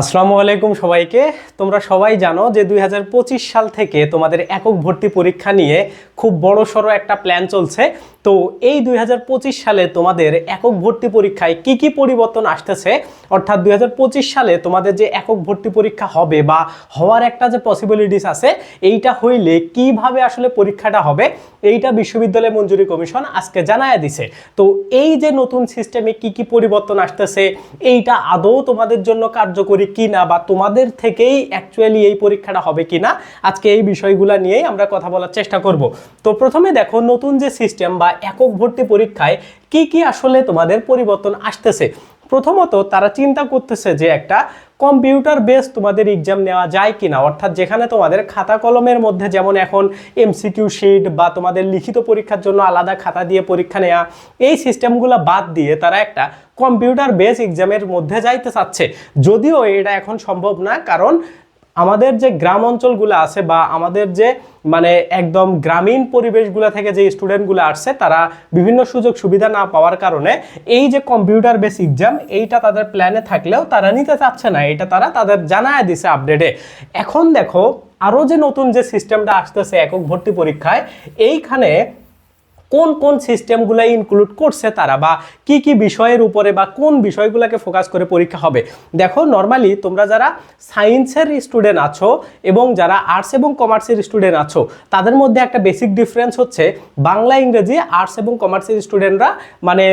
আসসালামু আলাইকুম সবাইকে। তোমরা সবাই জানো যে দুই হাজার পঁচিশ সাল থেকে তোমাদের একক ভর্তি পরীক্ষা নিয়ে খুব বড় সড়ো একটা প্ল্যান চলছে। তো এই দুই হাজার পঁচিশ সালে তোমাদের একক ভর্তি পরীক্ষায় কি কি পরিবর্তন আসতেছে? অর্থাৎ দুই হাজার পঁচিশ সালে তোমাদের যে একক ভর্তি পরীক্ষা হবে বা হওয়ার একটা যে পসিবিলিটিস আছে, এইটা হইলে কীভাবে আসলে পরীক্ষাটা হবে, এইটা বিশ্ববিদ্যালয় মঞ্জুরি কমিশন আজকে জানায় দিছে। তো এই যে নতুন সিস্টেমে কি কি পরিবর্তন আসতেছে, এইটা আদৌ তোমাদের জন্য কার্যকরী কিনা বা তোমাদের থেকেই অ্যাকচুয়ালি এই পরীক্ষাটা হবে কি না আজকে এই বিষয়গুলো নিয়েই আমরা কথা বলার চেষ্টা করব। তো প্রথমে দেখো, নতুন যে সিস্টেম বা একক ভর্তি পরীক্ষায় কি কি আসলে তোমাদের পরিবর্তন আসতেছে। প্রথমত তারা চিন্তা করতেছে যে একটা কম্পিউটার বেস তোমাদের এক্সাম নেওয়া যায় কিনা। অর্থাৎ যেখানে তোমাদের খাতা কলমের মধ্যে যেমন এখন এমসিকিউ শিট বা তোমাদের লিখিত পরীক্ষার জন্য আলাদা খাতা দিয়ে পরীক্ষা নেওয়া এই সিস্টেমগুলো বাদ দিয়ে তারা একটা কম্পিউটার বেস এক্সামের মধ্যে যাইতে চাচ্ছে। যদিও এটা এখন সম্ভব না, কারণ আমাদের যে গ্রাম অঞ্চলগুলো আছে বা আমাদের যে মানে একদম গ্রামীণ পরিবেশগুলো থেকে যে স্টুডেন্টগুলো আসছে, তারা বিভিন্ন সুযোগ সুবিধা না পাওয়ার কারণে এই যে কম্পিউটার বেস এক্সাম এইটা তাদের প্ল্যানে থাকলেও তারা নিতে চাচ্ছে না। এটা তারা তাদের জানায় দিছে আপডেটে এখন দেখো আরও যে নতুন যে সিস্টেমটা আসতেছে একক ভর্তি পরীক্ষায়, এইখানে কোন কোন সিস্টেমগুলো ইনক্লুড করছে তারা বা কি কি বিষয়ের উপরে বা কোন বিষয়গুলোকে ফোকাস করে পরীক্ষা হবে। দেখো নর্মালি তোমরা যারা সায়েন্সের স্টুডেন্ট আছো এবং যারা আর্টস এবং কমার্সের স্টুডেন্ট আছো, তাদের মধ্যে একটা বেসিক ডিফারেন্স হচ্ছে বাংলা, ইংরেজি আর্টস এবং কমার্সের স্টুডেন্টরা মানে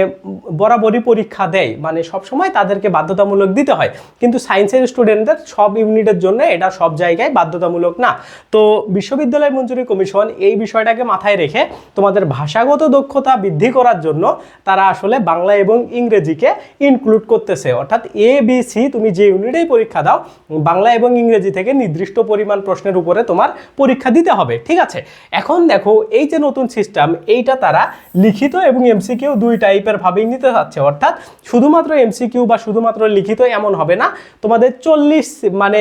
বরাবরই পরীক্ষা দেয়। মানে সবসময় তাদেরকে বাধ্যতামূলক দিতে হয়। কিন্তু সায়েন্সের স্টুডেন্টদের সব ইউনিটের জন্য এটা সব জায়গায় বাধ্যতামূলক না। তো বিশ্ববিদ্যালয় মঞ্জুরি কমিশন এই বিষয়টাকে মাথায় রেখে তোমাদের ভাষাগত দক্ষতা বৃদ্ধি করার জন্য তারা আসলে বাংলা এবং ইংরেজিকে ইনক্লুড করতেছে। অর্থাৎ এ বি সি তুমি যে ইউনিটেই পরীক্ষা দাও, বাংলা এবং ইংরেজি থেকে নির্দিষ্ট পরিমাণ প্রশ্নের উপরে তোমার পরীক্ষা দিতে হবে। ঠিক আছে? এখন দেখো, এই যে নতুন সিস্টেম এইটা তারা লিখিত এবং এমসিকিউ দুই টাইপের ভাবেই নিতে চাচ্ছে। অর্থাৎ শুধুমাত্র এমসিকিউ বা শুধুমাত্র লিখিত এমন হবে না, তোমাদের চল্লিশ মানে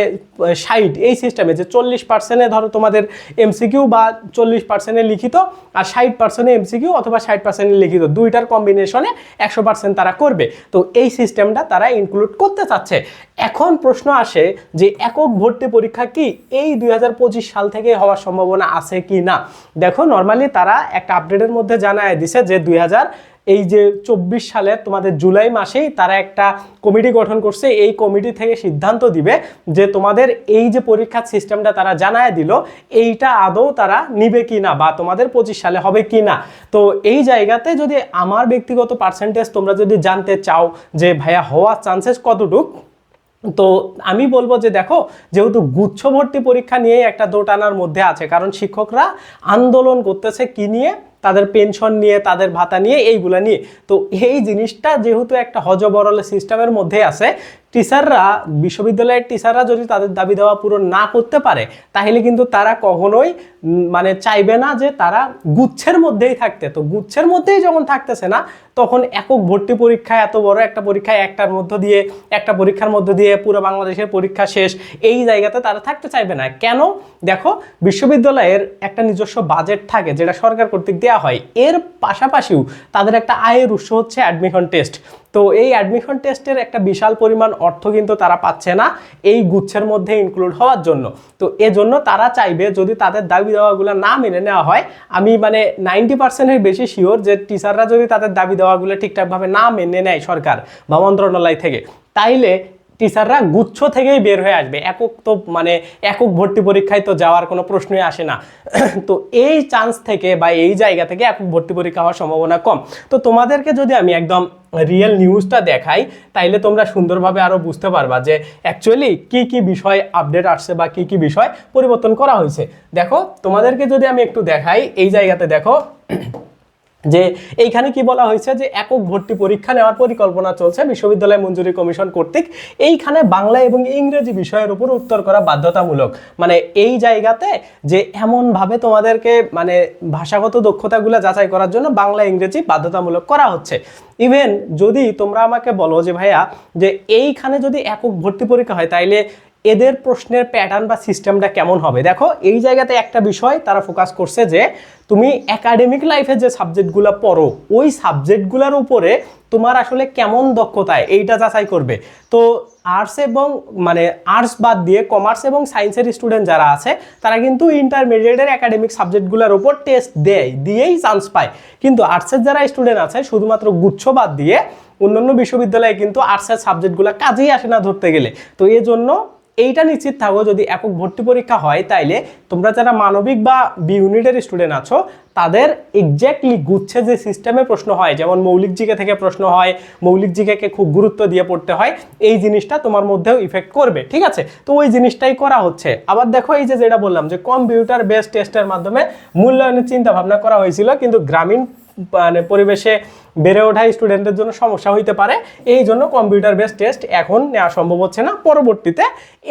ষাট, এই সিস্টেমে যে চল্লিশ পার্সেন্টে ধরো তোমাদের এমসিকিউ বা চল্লিশ পার্সেন্টে লিখিত, আর ষাট পার্সেন্টে এমসিকিউ অথবা ষাট পার্সেন্ট লিখিত দুইটার কম্বিনেশনে একশো পার্সেন্ট তারা করবে। তো এই সিস্টেমটা তারা ইনক্লুড করতে চাচ্ছে। এখন প্রশ্ন আসে যে একক ভর্তি পরীক্ষা কি এই দুই হাজার পঁচিশ সাল থেকে হওয়ার সম্ভাবনা আছে কি না দেখো নর্মালি তারা একটা আপডেটের মধ্যে জানায় দিছে যে দুই হাজার এই যে চব্বিশ সালে তোমাদের জুলাই মাসেই তারা একটা কমিটি গঠন করছে, এই কমিটি থেকে সিদ্ধান্ত দিবে যে তোমাদের এই যে পরীক্ষার সিস্টেমটা তারা জানায় দিল, এইটা আদৌ তারা নিবে কি না বা তোমাদের পঁচিশ সালে হবে কি না তো এই জায়গাতে যদি আমার ব্যক্তিগত পার্সেন্টেজ তোমরা যদি জানতে চাও যে ভাইয়া হওয়ার চান্সেস কতটুক, তো আমি বলব যে দেখো, যেহেতু গুচ্ছ ভর্তি পরীক্ষা নিয়ে একটা দোটানার মধ্যে আছে, কারণ শিক্ষকরা আন্দোলন করতেছে কি নিয়ে? তাদের পেনশন নিয়ে, তাদের ভাতা নিয়ে, এইগুলা নিয়ে। তো এই জিনিসটা যেহেতু একটা হজবরল সিস্টেমের মধ্যে আছে টিচাররা, বিশ্ববিদ্যালয়ের টিচাররা যদি তাদের দাবি দেওয়া পূরণ না করতে পারে, তাহলে কিন্তু তারা কখনোই মানে চাইবে না যে তারা গুচ্ছের মধ্যেই থাকতে। তো গুচ্ছের মধ্যেই যখন থাকতেছে না, তখন একক ভর্তি পরীক্ষা, এত বড় একটা পরীক্ষায় একটার মধ্য দিয়ে, একটা পরীক্ষার মধ্য দিয়ে পুরো বাংলাদেশের পরীক্ষা শেষ, এই জায়গাতে তারা থাকতে চাইবে না। কেন? দেখো, বিশ্ববিদ্যালয়ের একটা নিজস্ব বাজেট থাকে, যেটা সরকার কর্তৃক দেওয়া হয়। এর পাশাপাশিও তাদের একটা আয়ের উৎস হচ্ছে অ্যাডমিশন টেস্ট। তো এই অ্যাডমিশন টেস্টের একটা বিশাল পরিমাণ অর্থ কিন্তু তারা পাচ্ছে না এই গুচ্ছের মধ্যে ইনক্লুড হওয়ার জন্য। তো এজন্য তারা চাইবে যদি তাদের দাবি দেওয়াগুলো না মেনে নেওয়া হয়, আমি মানে নাইনটি পার্সেন্টের বেশি শিওর যে টিচাররা যদি তাদের দাবি দেওয়াগুলো ঠিকঠাকভাবে না মেনে নেয় সরকার বা মন্ত্রণালয় থেকে, তাইলে টিচাররা গুচ্ছ থেকেই বের হয়ে আসবে। একক তো মানে একক ভর্তি পরীক্ষায় তো যাওয়ার কোনো প্রশ্নই আসে না। তো এই চান্স থেকে বা এই জায়গা থেকে একক ভর্তি পরীক্ষা হওয়ার সম্ভাবনা কম। তো তোমাদেরকে যদি আমি একদম রিয়েল নিউজটা দেখাই, তাইলে তোমরা সুন্দরভাবে আরও বুঝতে পারবা যে অ্যাকচুয়ালি কি কি বিষয় আপডেট আসছে বা কি কি বিষয় পরিবর্তন করা হয়েছে। দেখো, তোমাদেরকে যদি আমি একটু দেখাই, এই জায়গাতে দেখো যে এইখানে কি বলা হয়েছে যে একক ভর্তি পরীক্ষা নেওয়ার পরিকল্পনা চলছে বিশ্ববিদ্যালয় মঞ্জুরি কমিশন কর্তৃক। এইখানে বাংলা এবং ইংরেজি বিষয়ের উপর উত্তর করা বাধ্যতামূলক। মানে এই জায়গাতে যে এমনভাবে তোমাদেরকে মানে ভাষাগত দক্ষতাগুলো যাচাই করার জন্য বাংলা, ইংরেজি বাধ্যতামূলক করা হচ্ছে। ইভেন যদি তোমরা আমাকে বলো যে ভাইয়া যে এইখানে যদি একক ভর্তি পরীক্ষা হয়, তাইলে এদের প্রশ্নের প্যাটার্ন বা সিস্টেমটা কেমন হবে? দেখো, এই জায়গাতে একটা বিষয় তারা ফোকাস করছে যে, তুমি একাডেমিক লাইফে যে সাবজেক্টগুলো পড়ো, ওই সাবজেক্টগুলোর উপরে তোমার আসলে কেমন দক্ষতায় এইটা যাচাই করবে। তো আর্টস এবং মানে আর্টস বাদ দিয়ে কমার্স এবং সায়েন্সের স্টুডেন্ট যারা আছে, তারা কিন্তু ইন্টারমিডিয়েটের একাডেমিক সাবজেক্টগুলোর উপর টেস্ট দেয়, দিয়েই চান্স পায়। কিন্তু আর্টসের যারা স্টুডেন্ট আছে, শুধুমাত্র গুচ্ছ বাদ দিয়ে অন্যান্য বিশ্ববিদ্যালয়ে কিন্তু আর্টসের সাবজেক্টগুলো কাজেই আসে না ধরতে গেলে। তো এই জন্য এইটা নিশ্চিত থাকো, যদি একক ভর্তি পরীক্ষা হয় তাইলে তোমরা যারা মানবিক বা বি ইউনিটের স্টুডেন্ট আছো, তাদের এক্স্যাক্টলি গুচ্ছে যে সিস্টেমে প্রশ্ন হয়। যেমন মৌলিক জিকে থেকে প্রশ্ন হয়, মৌলিক জিকেকে খুব গুরুত্ব দিয়ে পড়তে হয়, এই জিনিসটা তোমার মধ্যেও ইফেক্ট করবে, ঠিক আছে? তো ওই জিনিসটাই করা হচ্ছে। আবার দেখো এই যে যেটা বললাম যে কম্পিউটার বেস টেস্টের মাধ্যমে মূল্যায়নের চিন্তা ভাবনা করা হয়েছিল, কিন্তু গ্রামীণ মানে পরিবেশে বেড়ে ওঠা স্টুডেন্টদের জন্য সমস্যা হইতে পারে। এই জন্য কম্পিউটার বেস টেস্ট এখন নেওয়া সম্ভব হচ্ছে না। পরবর্তীতে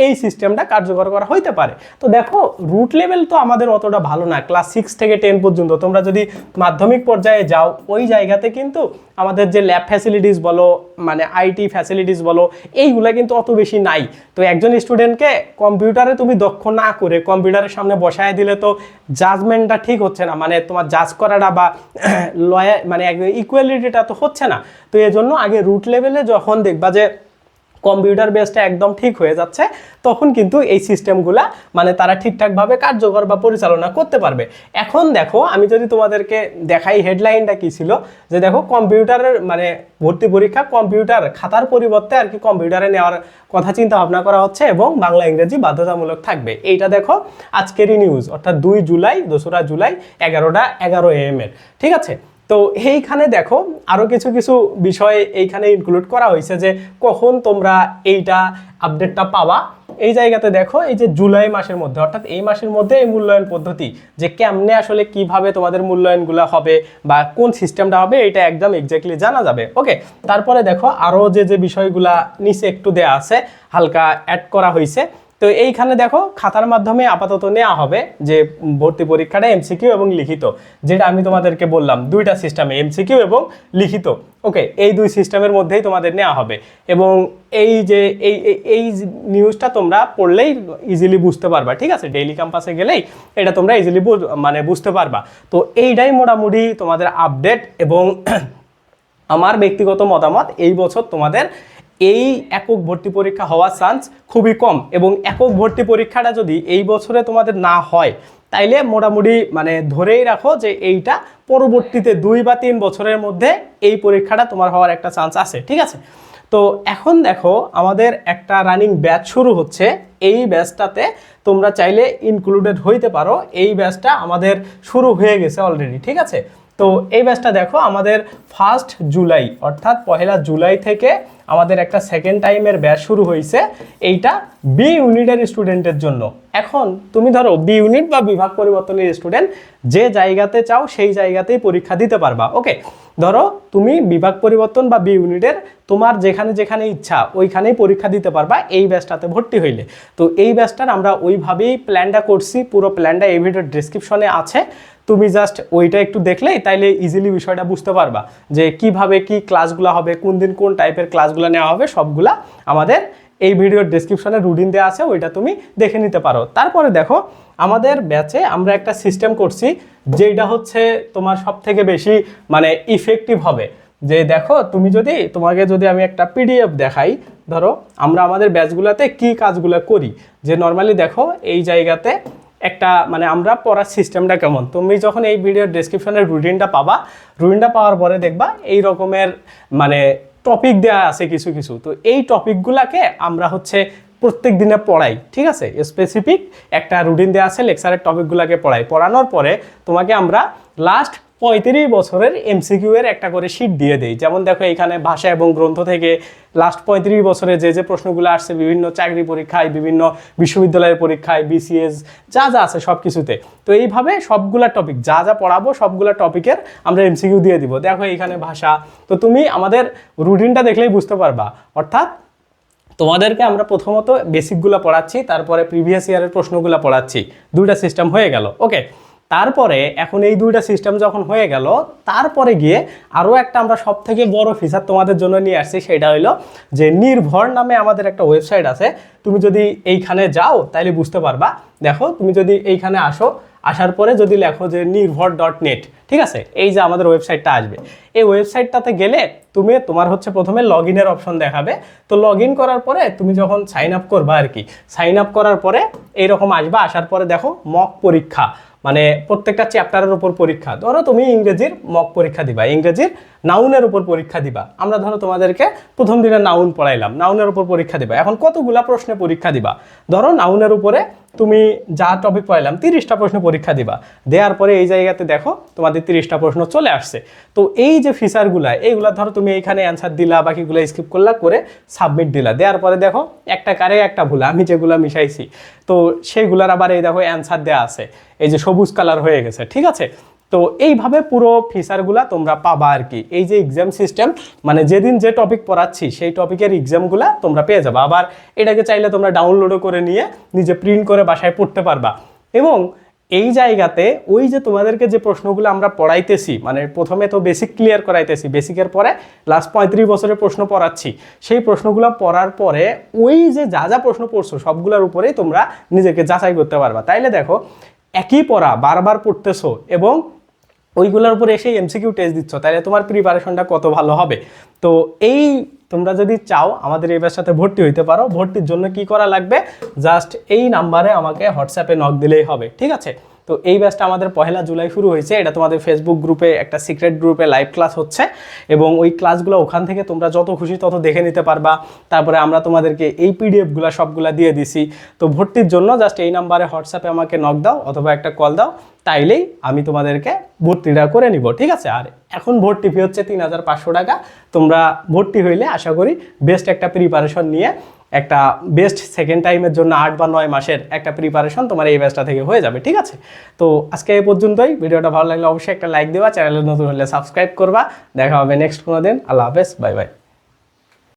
এই সিস্টেমটা কার্যকর করা হইতে পারে। তো দেখো রুট লেভেল তো আমাদের অতটা ভালো না। ক্লাস সিক্স থেকে টেন পর্যন্ত। তোমরা যদি মাধ্যমিক পর্যায়ে যাও, ওই জায়গাতে কিন্তু আমাদের যে ল্যাব ফ্যাসিলিটিস বলো মানে আইটি ফ্যাসিলিটিস বলো, এইগুলা কিন্তু অত বেশি নাই। তো একজন স্টুডেন্টকে কম্পিউটারে তুমি দক্ষ না করে কম্পিউটারের সামনে বসায় দিলে তো জাজমেন্টটা ঠিক হচ্ছে না। মানে তোমার জাজ করাটা বা লয়ার মানে ইকুয়ালিটিটা তো হচ্ছে না। তো এজন্য আগে রুট লেভেলে যখন দেখবা যে কম্পিউটার বেসটা একদম ঠিক হয়ে যাচ্ছে, তখন কিন্তু এই সিস্টেমগুলা মানে তারা ঠিকঠাকভাবে কার্যকর বা পরিচালনা করতে পারবে। এখন দেখো, আমি যদি তোমাদেরকে দেখাই হেডলাইনটা কি ছিল, যে দেখো কম্পিউটারের মানে ভর্তি পরীক্ষা কম্পিউটার খাতার পরিবর্তে আর কি কম্পিউটারে নেওয়ার কথা চিন্তা ভাবনা করা হচ্ছে এবং বাংলা, ইংরেজি বাধ্যতামূলক থাকবে। এইটা দেখো আজকেরই নিউজ অর্থাৎ দুই জুলাই, দোসরা জুলাই, এগারোটা এগারো এম এর। ঠিক আছে? তো এইখানে দেখো আরও কিছু কিছু বিষয় এইখানে ইনক্লুড করা হয়েছে যে কখন তোমরা এইটা আপডেটটা পাওয়া এই জায়গাতে দেখো এই যে জুলাই মাসের মধ্যে, অর্থাৎ এই মাসের মধ্যে এই মূল্যায়ন পদ্ধতি, যে কেমনে আসলে কীভাবে তোমাদের মূল্যায়নগুলো হবে বা কোন সিস্টেমটা হবে, এটা একদম এক্স্যাক্টলি জানা যাবে। ওকে তারপরে দেখো আরও যে যে বিষয়গুলা নিচে একটু দেয়া আছে, হালকা অ্যাড করা হয়েছে। তো এইখানে দেখো খাতার মাধ্যমে আপাতত নেওয়া হবে যে ভর্তি পরীক্ষাটা এমসিকিউ এবং লিখিত, যেটা আমি তোমাদেরকে বললাম, দুইটা সিস্টেমে এমসিকিউ এবং লিখিত। ওকে এই দুই সিস্টেমের মধ্যেই তোমাদের নেওয়া হবে। এবং এই যে, এই, এই- নিউজটা তোমরা পড়লেই ইজিলি বুঝতে পারবা, ঠিক আছে? ডেইলি ক্যাম্পাসে গেলেই এটা তোমরা ইজিলি মানে বুঝতে পারবা। তো এইটাই মোটামুটি তোমাদের আপডেট এবং আমার ব্যক্তিগত মতামত। এই বছর তোমাদের এই একক ভর্তি পরীক্ষা হওয়ার চান্স খুবই কম এবং একক ভর্তি পরীক্ষাটা যদি এই বছরে তোমাদের না হয়, তাইলে মোটামুটি মানে ধরেই রাখো যে এইটা পরবর্তীতে দুই বা তিন বছরের মধ্যে এই পরীক্ষাটা তোমার হওয়ার একটা চান্স আছে, ঠিক আছে? তো এখন দেখো আমাদের একটা রানিং ব্যাচ শুরু হচ্ছে, এই ব্যাচটাতে তোমরা চাইলে ইনক্লুডেড হইতে পারো, এই ব্যাচটা আমাদের শুরু হয়ে গেছে অলরেডি ঠিক আছে? তো এই ব্যাচটা দেখো আমাদের ফার্স্ট জুলাই অর্থাৎ পহেলা জুলাই থেকে আমাদের একটা সেকেন্ড টাইমের ব্যাচ শুরু হয়েছে এইটা বি ইউনিটের স্টুডেন্টের জন্য। এখন তুমি ধরো বি ইউনিট বা বিভাগ পরিবর্তনের স্টুডেন্ট যে জায়গাতে চাও সেই জায়গাতেই পরীক্ষা দিতে পারবা ওকে ধরো তুমি বিভাগ পরিবর্তন বা বি ইউনিটের তোমার যেখানে যেখানে ইচ্ছা ওইখানেই পরীক্ষা দিতে পারবা এই ব্যাচটাতে ভর্তি হইলে। তো এই ব্যাচটার আমরা ওইভাবেই প্ল্যানটা করছি, পুরো প্ল্যানটা এই ভিডিওর ডিসক্রিপশনে আছে। তুমি জাস্ট ওইটা একটু দেখলেই তাইলে ইজিলি বিষয়টা বুঝতে পারবা যে কীভাবে কি ক্লাসগুলো হবে, কোন দিন কোন টাইপের ক্লাসগুলো নেওয়া হবে, সবগুলা আমাদের এই ভিডিওর ডিসক্রিপশনে রুটিন দেওয়া আছে, ওইটা তুমি দেখে নিতে পারো। তারপরে দেখো, আমাদের ব্যাচে আমরা একটা সিস্টেম করছি যেটা হচ্ছে তোমার সব থেকে বেশি মানে ইফেক্টিভ হবে। যে দেখো, তুমি যদি, তোমাকে যদি আমি একটা পিডিএফ দেখাই, ধরো, আমরা আমাদের ব্যাচগুলোতে কি কাজগুলো করি? যে নর্মালি দেখো, এই জায়গাতে একটা মানে আমরা পড়ার সিস্টেমটা কেমন? তুমি যখন এই ভিডিওর ডেসক্রিপশনের রুটিনটা পাবা রুটিনটা পাওয়ার পরে দেখবা, এই রকমের মানে টপিক দেওয়া আছে কিছু কিছু। তো এই টপিকগুলোকে আমরা হচ্ছে প্রত্যেক দিনে পড়াই, ঠিক আছে? স্পেসিফিক একটা রুটিন দেওয়া আছে লেকচারের টপিকগুলোকে পড়াই। পড়ানোর পরে তোমাকে আমরা লাস্ট পঁয়ত্রিশ বছরের এমসিকিউ এর একটা করে শিট দিয়ে দেই। যেমন দেখো এখানে ভাষা এবং গ্রন্থ থেকে লাস্ট পঁয়ত্রিশ বছরে যে যে প্রশ্নগুলো আসছে, বিভিন্ন চাকরি পরীক্ষায়, বিভিন্ন বিশ্ববিদ্যালয়ের পরীক্ষায় বিসিএস যা যা আছে সব কিছুতে। তো এইভাবে সবগুলা টপিক যা যা পড়াবো সবগুলা টপিকের আমরা এমসিকিউ দিয়ে দিব। দেখো এখানে ভাষা। তো তুমি আমাদের রুটিনটা দেখলেই বুঝতে পারবা। অর্থাৎ তোমাদেরকে আমরা প্রথমত বেসিকগুলো পড়াচ্ছি, তারপরে প্রিভিয়াস ইয়ারের প্রশ্নগুলো পড়াচ্ছি। দুইটা সিস্টেম হয়ে গেল। ওকে তারপরে এখন এই দুইটা সিস্টেম যখন হয়ে গেল, তারপরে গিয়ে আরও একটা আমরা সব থেকে বড় ফিচার তোমাদের জন্য নিয়ে আসছি, সেটা হলো যে নির্ভর নামে আমাদের একটা ওয়েবসাইট আছে। তুমি যদি এইখানে যাও তাহলে বুঝতে পারবা। দেখো, তুমি যদি এইখানে আসো, আসার পরে যদি লেখো যে নির্ভর ডট নেট ঠিক আছে? এই যে আমাদের ওয়েবসাইটটা আসবে। এই ওয়েবসাইটটাতে গেলে তুমি তোমার হচ্ছে প্রথমে লগ ইনের অপশন দেখাবে। তো লগ ইন করার পরে তুমি যখন সাইন আপ করবা আর কি সাইন আপ করার পরে এইরকম আসবা, আসার পরে দেখো মক পরীক্ষা মানে প্রত্যেকটা চ্যাপ্টারের উপর পরীক্ষা। ধরো তুমি ইংরেজির মক পরীক্ষা দিবা, ইংরেজির নাউনের উপর পরীক্ষা দিবা। আমরা ধরো তোমাদেরকে প্রথম দিনে নাউন পড়াইলাম নাউনের উপর পরীক্ষা দিবা। এখন কতগুলা প্রশ্নে পরীক্ষা দিবা? ধরো নাউনের উপরে তুমি যা টপিক পড়াইলাম, তিরিশটা প্রশ্ন পরীক্ষা দিবা। দেওয়ার পরে এই জায়গাতে দেখো তোমাদের তিরিশটা প্রশ্ন চলে আসছে। তো এই যে ফিচারগুলা এইগুলা ধরো তুমি এইখানে অ্যান্সার দিলা, বাকিগুলো স্কিপ করলা, করে সাবমিট দিলা। দেওয়ার পরে দেখো, একটা কারে একটা ভুল, আমি যেগুলা মিশাইছি। তো সেইগুলার আবার এই দেখো অ্যান্সার দেওয়া আছে। এই যে সবুজ কালার হয়ে গেছে, ঠিক আছে? তো এইভাবে পুরো ফিচারগুলা তোমরা পাবা আর কি। এই যে এক্সাম সিস্টেম মানে যেদিন যে টপিক পড়াচ্ছি, সেই টপিকের এক্সামগুলা তোমরা পেয়ে যাবে। আবার এটাকে চাইলে তোমরা ডাউনলোডও করে নিয়ে নিজে প্রিন্ট করে বাসায় পড়তে পারবা। এবং এই জায়গাতে ওই যে তোমাদেরকে যে প্রশ্নগুলো আমরা পড়াইতেছি মানে প্রথমে তো বেসিক ক্লিয়ার করাইতেছি বেসিকের পরে লাস্ট পঁয়ত্রিশ বছরের প্রশ্ন পড়াচ্ছি। সেই প্রশ্নগুলো পড়ার পরে ওই যে যা যা প্রশ্ন পড়ছো, সবগুলোর উপরেই তোমরা নিজেকে যাচাই করতে পারবা। তাইলে দেখো, একই পড়া বারবার পড়তেছো এবং ওইগুলোর উপরে এসে এমসিকিউ টেস্ট দিচ্ছ, তাহলে তোমার প্রিপারেশনটা কত ভালো হবে? তো এই তোমরা যদি চাও আমাদের এই সাথে ভর্তি হইতে পারো, ভর্তির জন্য কি করা লাগবে? জাস্ট এই নাম্বারে আমাকে হোয়াটসঅ্যাপে নক দিলেই হবে, ঠিক আছে? তো এই ব্যাচটা আমাদের পহেলা জুলাই শুরু হয়েছে, এটা তোমাদের ফেসবুক গ্রুপে একটা সিক্রেট গ্রুপে লাইভ ক্লাস হচ্ছে, এবং ওই ক্লাসগুলো ওখান থেকে তোমরা যত খুশি তত দেখে নিতে পারবা। তারপরে আমরা তোমাদেরকে এই পিডিএফগুলো সবগুলা দিয়ে দিছি। তো ভর্তির জন্য জাস্ট এই নাম্বারে হোয়াটসঅ্যাপে আমাকে নক দাও, অথবা একটা কল দাও। তাইলেই আমি তোমাদেরকে ভর্তিটা করে নিব, ঠিক আছে? আর এখন ভর্তি ফি হচ্ছে তিন হাজার পাঁচশো টাকা। তোমরা ভর্তি হইলে আশা করি বেস্ট একটা প্রিপারেশন নিয়ে একটা বেস্ট সেকেন্ড টাইমের জন্য আট বা নয় মাসের একটা প্রিপারেশন তোমার এই ব্যাচটা থেকে হয়ে যাবে, ঠিক আছে? তো আজকে এই পর্যন্তই। ভিডিওটা ভালো লাগলে অবশ্যই একটা লাইক দেওয়া চ্যানেলে নতুন হলে সাবস্ক্রাইব করবা। দেখা হবে নেক্সট কোনো দিন আল্লাহ হাফেজ বাই বাই